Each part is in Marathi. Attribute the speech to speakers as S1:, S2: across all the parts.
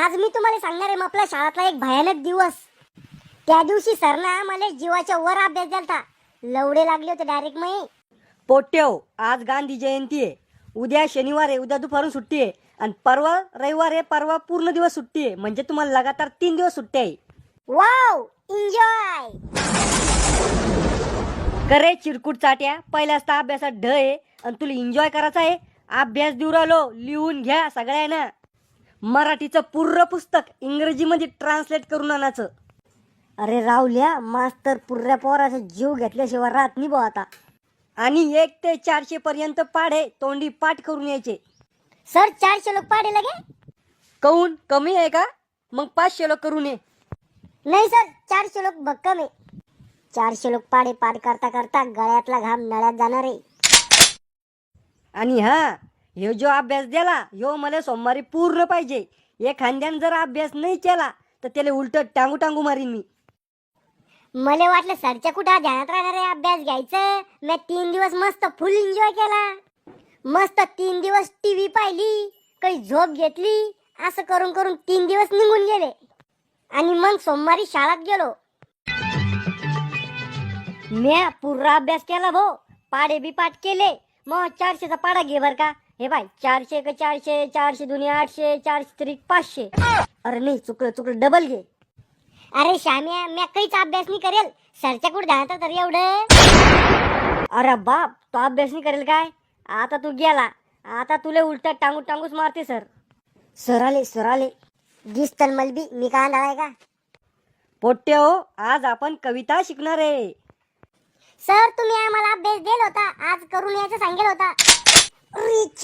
S1: आज मी तुम्हाला सांगणार आहे आपल्या शाळेतला एक भयानक दिवस. त्या दिवशी सरना मला जीवाच्या वर अभ्यास द्यालता. लवडे लागले होते डायरेक्ट मी
S2: पोट्याव आज गांधी जयंती आहे. उद्या शनिवार आहे उद्या दुपारून सुट्टी आहे. आणि परवा रविवार आहे परवा पूर्ण दिवस सुट्टी आहे. म्हणजे तुम्हाला लगातार तीन दिवस सुट्टी आहे.
S1: वाव एन्जॉय
S2: करे चिरकुट चाट्या. पहिल्याच तर अभ्यासात ढ आहे. आणि तुला एन्जॉय करायचा आहे. अभ्यास देऊ राहिलो लिहून घ्या सगळ्यांना. मराठीचं पूर्ण पुस्तक इंग्रजीमध्ये ट्रान्सलेट करून आणायचं.
S1: अरे राहुल्या मास्तर पुर्या पोराचा जीव घेतल्याशिवाय राहत नाही भाऊ आता.
S2: आणि एक ते चारशे पर्यंत पाढे तोंडी पाठ करून यायचे.
S1: सर चारशे लोक पाडे लगे?
S2: काऊन कमी आहे का? मग पाचशे लोक करून ये.
S1: नाही सर चारशे लोक भक्कम आहे चारशे लोक पाडे पाठ करता करता गळ्यातला घाम नळ्यात जाणार आहे.
S2: आणि हा ह्यो जो अभ्यास दिला ह्यो मला सोमवारी पूर्ण पाहिजे. एखाद्यानं जर अभ्यास नाही केला तर त्याला उलट टांगू टांगू मारीन मी.
S1: मला वाटलं सरच्या कुठं ध्यानात राहणार आहे अभ्यास घ्यायचं? मी तीन दिवस मस्त फुल एन्जॉय केला. मस्त तीन दिवस टीव्ही पाहिली काही झोप घेतली असं करून करून तीन दिवस निघून गेले. आणि मग सोमवारी शाळेत गेलो. म्या पुरा अभ्यास केला भो. पाडे बी पाठ केले. मग चारशेचा पाडा घे बर का. हे बाय चारशे का चारशे चारशे दोन्ही आठशे चारशे तरी पाचशे. अरे नाही चुकलं चुकलं डबल घे. अरे श्याम्या मी काहीच अभ्यास नाही करेल. सरच्या कुठे ध्यानात तर एवढं?
S2: अरे बाप तो अभ्यास नाही करेल काय? आता तू गेला. आता तुला उलट टांगू टांगूच मारते सर.
S1: सर आले सर आले. दिसतन मलबी मी का आहे का?
S2: पोट्टे हो आज आपण कविता शिकणार आहे.
S1: सर तुम्ही आम्हाला अभ्यास दिला होता. आज करून यायचं सांगेल होता.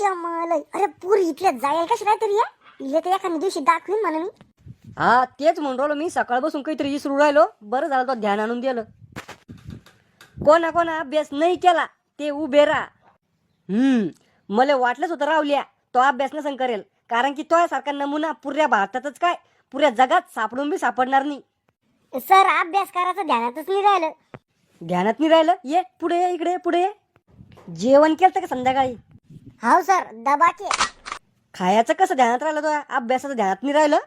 S1: चमल अरे पुरी इथल्या जाईल कशी काय तरी इले तर एखाद्या दिवशी दाखवीन म्हणून. मी
S2: हा तेच म्हणून राहिलो मी. सकाळपासून काहीतरी विसरू राहिलो. बरं झालं तो ध्यान आणून दिलं. कोणा कोणा अभ्यास नाही केला ते उभे राहा. हम्म मला वाटलंच होतं रावल्या तो अभ्यास नसन करेल. कारण की तो सारखा नमुना पुऱ्या भारतातच काय? पुऱ्या जगात सापडून बी सापडणार नाही.
S1: सर अभ्यास करायचं ध्यानातच नाही राहिलं.
S2: ध्यानात नाही राहिलं? ये पुढे ये इकडे ये, पुढे ये. जेवण केलं का संध्याकाळी?
S1: हाव सर दबाके.
S2: खायचं कसं? ध्यानात राहिलं तो? अभ्यासाचं ध्यानात नाही राहिलं?